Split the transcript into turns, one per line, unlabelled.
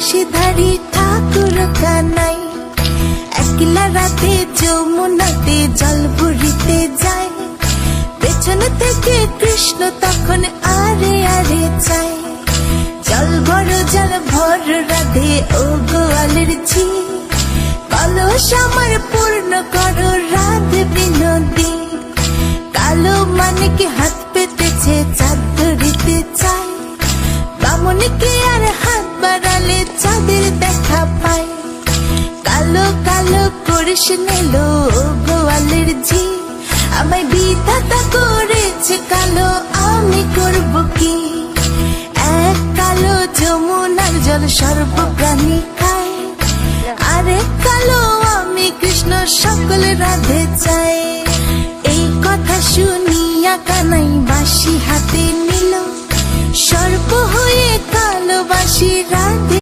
বাঁশিধারী ঠাকুর কানাই। একলা রাতে যমুনাতে জল ভরিতে যায়। পেছন থেকে কৃষ্ণ তখন আরে আরে চায়। জল বড় জল ভর, রাধে ও গোয়ালের ঝি। কলস আমার পূর্ণ করো রাধ বিনোদী। কালো মানিকে হাত পেতেছে, চাঁদ ধরিতে চায়। বামনিকে আর বাড়ালে চাঁদের দেখা পায় কালো কালো করিস নিল গোয়ালের ঝি। আমায় বিধাতা করেছে কালো, আমি করব কি? এক কালো যমুনার জল সর্বপ্রাণী খায় আরে কালো আমি কৃষ্ণ সকল রাধে চাই। এই কথা শুনিয়া কানাই বাসি হাতে নিল